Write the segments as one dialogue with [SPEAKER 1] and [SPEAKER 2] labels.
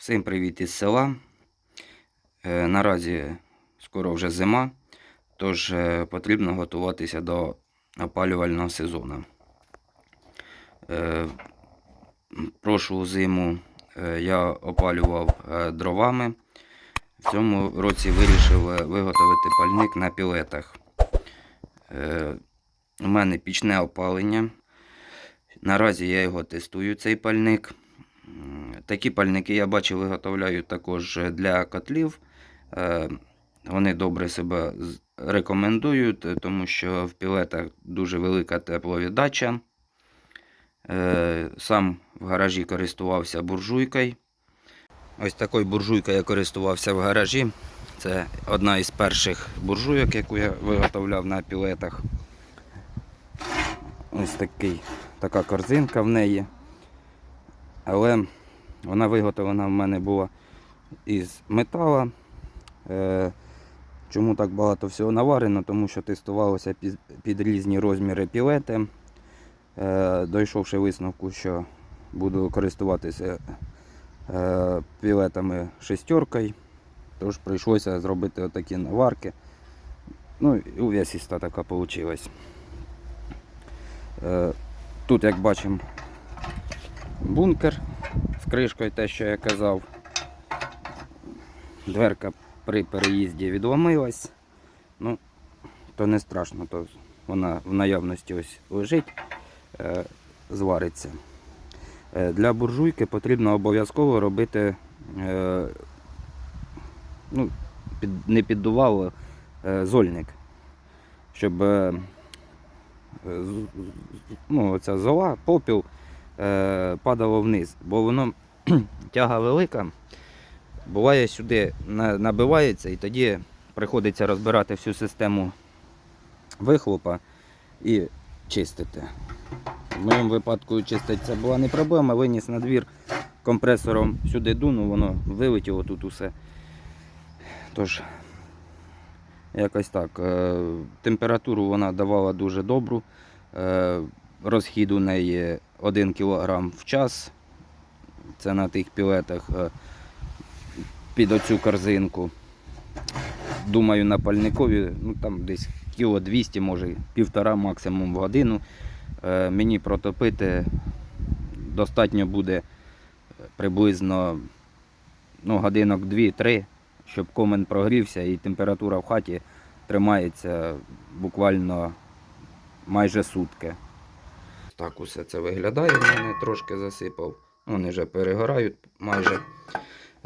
[SPEAKER 1] Всім привіт із села. Е, Наразі скоро вже зима, тож е, потрібно готуватися до опалювального сезону. Е, Прошлу зиму я опалював дровами. В цьому році вирішив виготовити пальник на пілетах. У мене пічне опалення. Наразі я його тестую, цей пальник. Такі пальники я бачив, виготовляють також для котлів. Е, Вони добре себе рекомендують, е, тому що в пілетах дуже велика тепловіддача. Е, Сам в гаражі користувався буржуйкою. Ось такою буржуйкою я користувався в гаражі. Це одна із перших буржуйок, яку я виготовляв на пілетах. Ось такий, така корзинка в неї. Але вона виготовлена в мене була із метала. Е, Чому так багато всього наварено? Тому що тестувалося під, різні розміри пілети. Е, Дійшовши висновку, що буду користуватися е, пілетами шестеркою, тож прийшлося зробити отакі наварки. Ну і увесиста така вийшла. Тут, як бачимо, бункер з кришкою, те, що я казав. Дверка при переїзді відломилась. Ну, то не страшно, то вона в наявності ось лежить, е, звариться. Е, для буржуйки потрібно обов'язково робити, е, ну, під, не піддувало зольник, щоб ну, оця зола, попіл падало вниз, бо воно тяга велика, буває сюди набивається і тоді приходиться розбирати всю систему вихлопа і чистити. В моєму випадку чистити це була не проблема, виніс на двір компресором сюди дунув, воно вилетіло тут усе. Тож, якось так. Е, Температуру вона давала дуже добру. Е, Розхід у неї 1 кг в час. Це на тих пілетах е, під оцю корзинку. Думаю, на пальникові ну, там десь кіло 200, може півтора максимум в годину. Е, Мені протопити достатньо буде приблизно ну, годинок 2-3, щоб комен прогрівся і температура в хаті тримається буквально майже сутки. Так усе це виглядає. В мене трошки засипав. Вони вже перегорають майже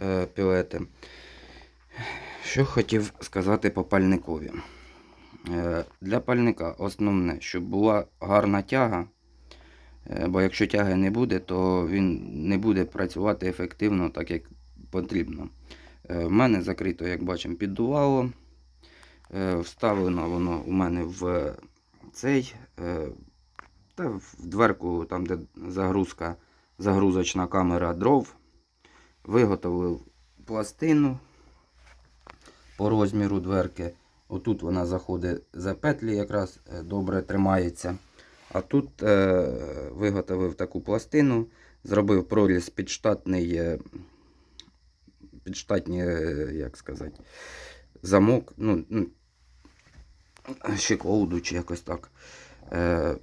[SPEAKER 1] е, пілети. Що хотів сказати по пальникові. Е, Для пальника основне, щоб була гарна тяга. Е, Бо якщо тяги не буде, то він не буде працювати ефективно так, як потрібно. Е, В мене закрито, як бачимо, піддувало. Е, Вставлено воно у мене в цей е, та в дверку, там, де загрузка, загрузочна камера дров. Виготовив пластину по розміру дверки. Отут вона заходить за петлі, якраз е, добре тримається. А тут е, виготовив таку пластину, зробив проріз підштатний, е, підштатні, е, як сказати, замок, ну, ну, щеколду чи якось так. Е,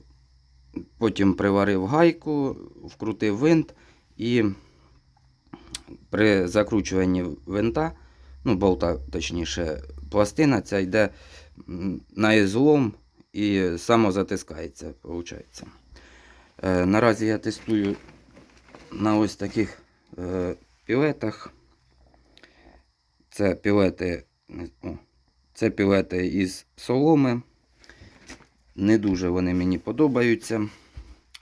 [SPEAKER 1] потім приварив гайку, вкрутив винт і при закручуванні винта, ну, болта, точніше, пластина ця йде на ізлом і самозатискається, виходить. Е, наразі я тестую на ось таких е, пілетах. Це пілети, це пілети із соломи. Не дуже вони мені подобаються,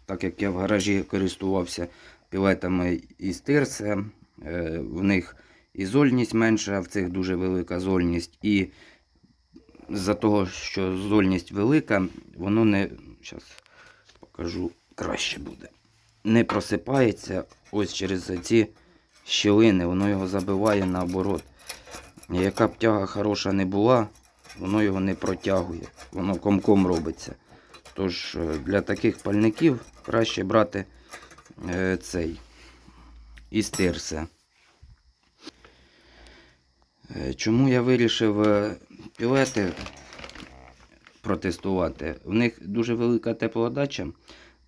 [SPEAKER 1] так як я в гаражі користувався пілетами із тирса. Е, в них і зольність менша, а в цих дуже велика зольність. І з-за того, що зольність велика, воно не. Зараз покажу краще буде. Не просипається ось через ці щілини, воно його забиває наоборот. Яка б тяга хороша не була, воно його не протягує, воно комком робиться. Тож е, для таких пальників краще брати е, цей тирса. Е, Чому я вирішив пілети протестувати? В них дуже велика теплодача.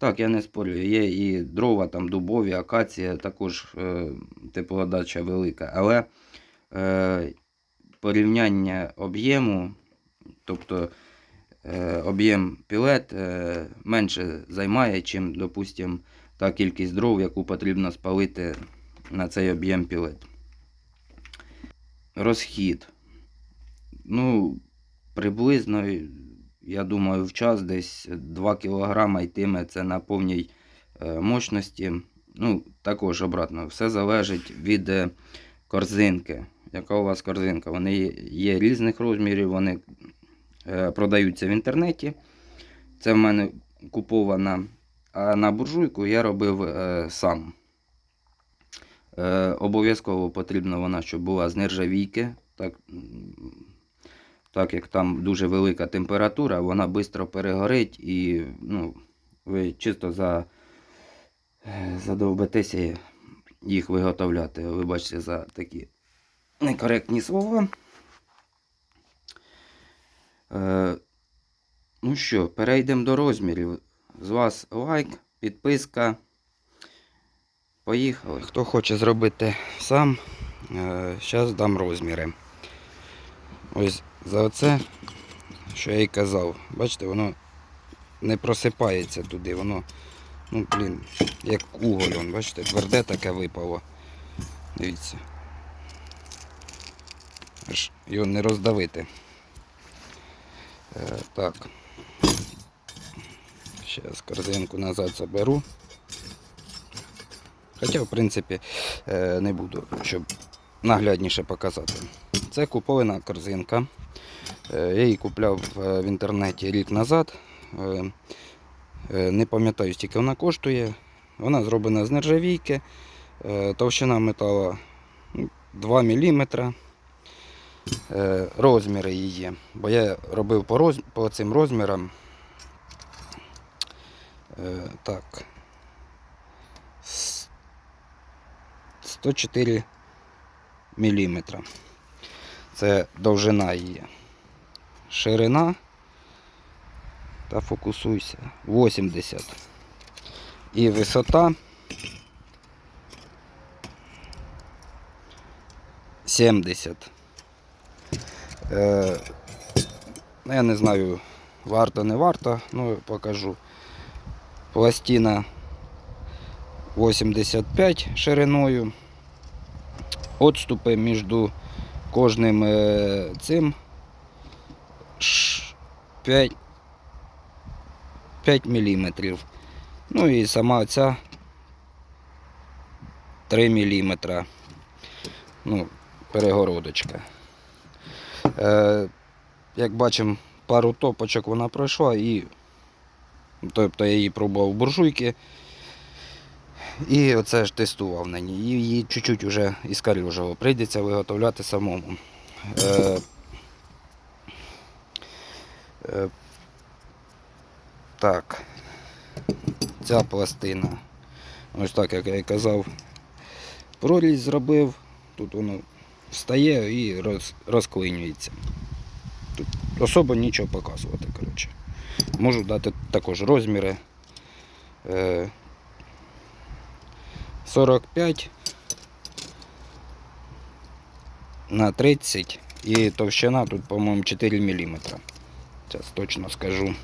[SPEAKER 1] Так, я не спорю, є і дрова, там дубові, акація, також е, теплодача велика. Але е, порівняння об'єму, тобто е, об'єм пілет е, менше займає, чим, допустим, та кількість дров, яку потрібно спалити на цей об'єм пілет. Розхід. Ну, приблизно, я думаю, в час десь 2 кг йтиме це на повній е, мощності. Ну, також обратно, все залежить від корзинки. Яка у вас корзинка? Вони є, різних розмірів, вони продаються в інтернеті. Це в мене купована. А на буржуйку я робив е, сам. Е, обов'язково потрібна вона, щоб була з нержавійки. Так, так як там дуже велика температура, вона швидко перегорить і ну, ви чисто за, е, задовбетеся їх виготовляти. Вибачте за такі некоректні слова. Е, ну що, перейдемо до розмірів. З вас лайк, підписка. Поїхали. Хто хоче зробити сам, зараз дам розміри. Ось за оце, що я і казав. Бачите, воно не просипається туди, воно, ну, блін, як уголь, он, бачите, тверде таке випало. Дивіться. Аж його не роздавити. Е, так. Зараз корзинку назад заберу. Хоча, в принципі, е, не буду, щоб наглядніше показати. Це купована корзинка. Е, Я її купляв в інтернеті рік назад. Не пам'ятаю, скільки вона коштує. Вона зроблена з нержавійки. Товщина металу ну, 2 мм. Розміри її. Бо я робив по, роз... по цим розмірам. Е, Так. С- 104 мм. Це довжина її. Ширина. Та фокусуйся. 80. І висота 70. Е, ну, я не знаю, варто, не варто, ну покажу. Пластина 85 шириною. Отступи між кожним е, цим 5, 5 мм. Ну і сама ця 3 мм. Ну, перегородочка. Е, як бачимо, пару топочок вона пройшла і тобто я її пробував в буржуйки. І оце ж тестував на ній. І Її чуть-чуть вже іскарюжало. Прийдеться виготовляти самому. Е, е, так. Ця пластина. Ось так, як я і казав, прорізь зробив. Тут воно встає і роз, розклинюється. Тут особо нічого показувати, коротше. Можу дати також розміри. Е, 45 на 30 і товщина тут, по-моєму, 4 мм. Зараз точно скажу.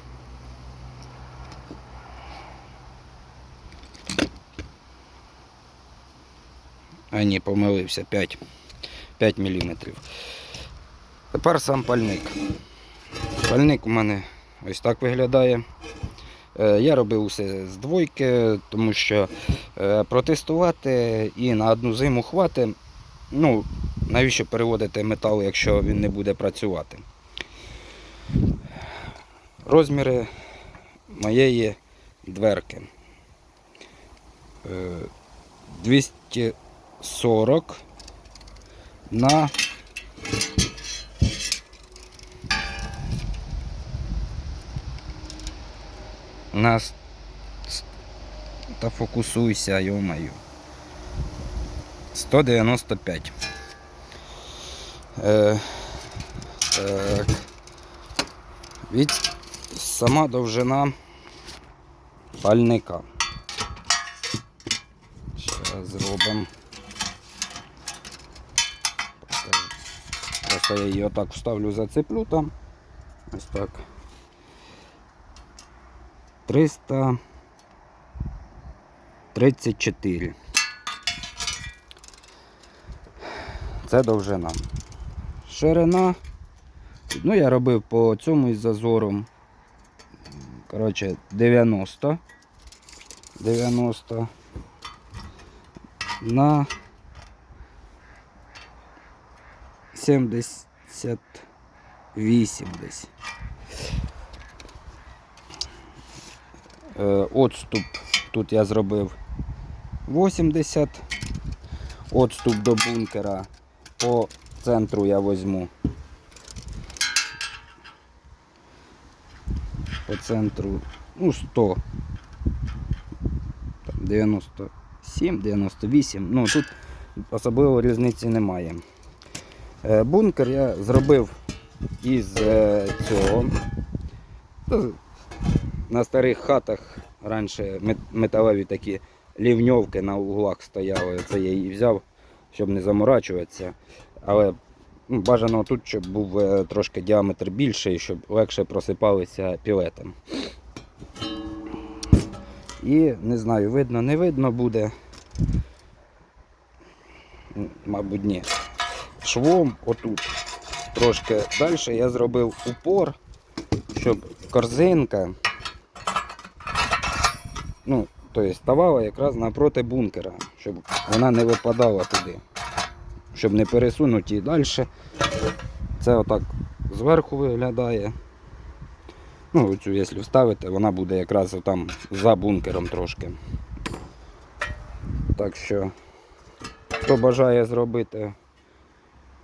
[SPEAKER 1] А ні, помилився 5, 5 мм. Тепер сам пальник. Пальник у мене ось так виглядає. Е, Я робив усе з двойки, тому що е, протестувати і на одну зиму хвати. Ну, навіщо переводити метал, якщо він не буде працювати? Розміри моєї дверки. Е, 240 на на та фокусуйся, йомаю. 195. Е, так. Від сама довжина пальника. Зараз зробимо. Покажу. Просто я її отак вставлю, зацеплю там. Ось так. 334. Це довжина. Ширина. Ну, я робив по цьому із зазором. Коротше, 90. 90 на 78 десь. Е, Отступ тут я зробив 80. Отступ до бункера по центру я возьму. По центру, ну, 100. Там 97, 98. Ну, тут особливо різниці немає. Е, Бункер я зробив із е, цього. Ну, На старих хатах раніше металеві такі лівньовки на углах стояли. Це я її взяв, щоб не заморачуватися. Але ну, бажано тут, щоб був е, трошки діаметр більший, щоб легше просипалися пілетом. І не знаю, видно, не видно буде. Мабуть, ні. Швом отут. Трошки далі я зробив упор, щоб корзинка ну, тобто ставала якраз напроти бункера, щоб вона не випадала туди. Щоб не пересунути її далі. Це отак зверху виглядає. Ну, оцю, якщо вставити, вона буде якраз там за бункером трошки. Так що, хто бажає зробити,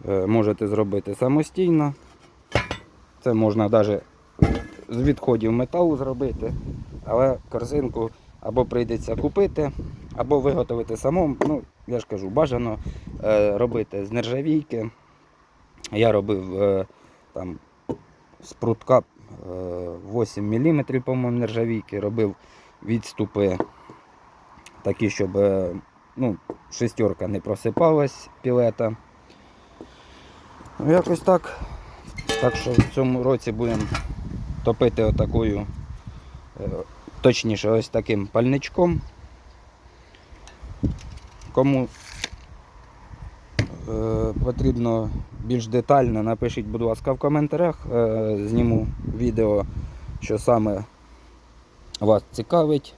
[SPEAKER 1] можете зробити самостійно. Це можна навіть з відходів металу зробити, але корзинку або прийдеться купити, або виготовити самому. Ну, я ж кажу, бажано е, робити з нержавійки. Я робив е, там з прутка е, 8 мм, по-моєму, нержавійки, робив відступи такі, щоб е, ну, шестерка не просипалась пілета. Ну, якось так. Так що в цьому році будемо топити отакою, е, точніше, ось таким пальничком. Кому е, потрібно більш детально, напишіть, будь ласка, в коментарях. Е, зніму відео, що саме вас цікавить.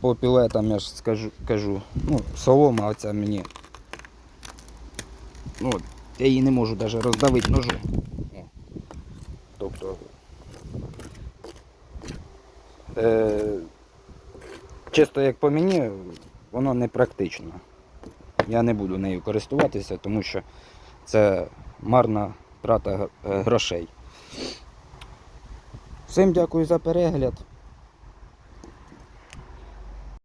[SPEAKER 1] По пілетам я ж скажу, кажу, ну, солома оця мені. Ну, я її не можу навіть роздавити ножом. Тобто. Е, чисто як по мені, воно не практично. Я не буду нею користуватися, тому що це марна трата е, грошей. Всім дякую за перегляд.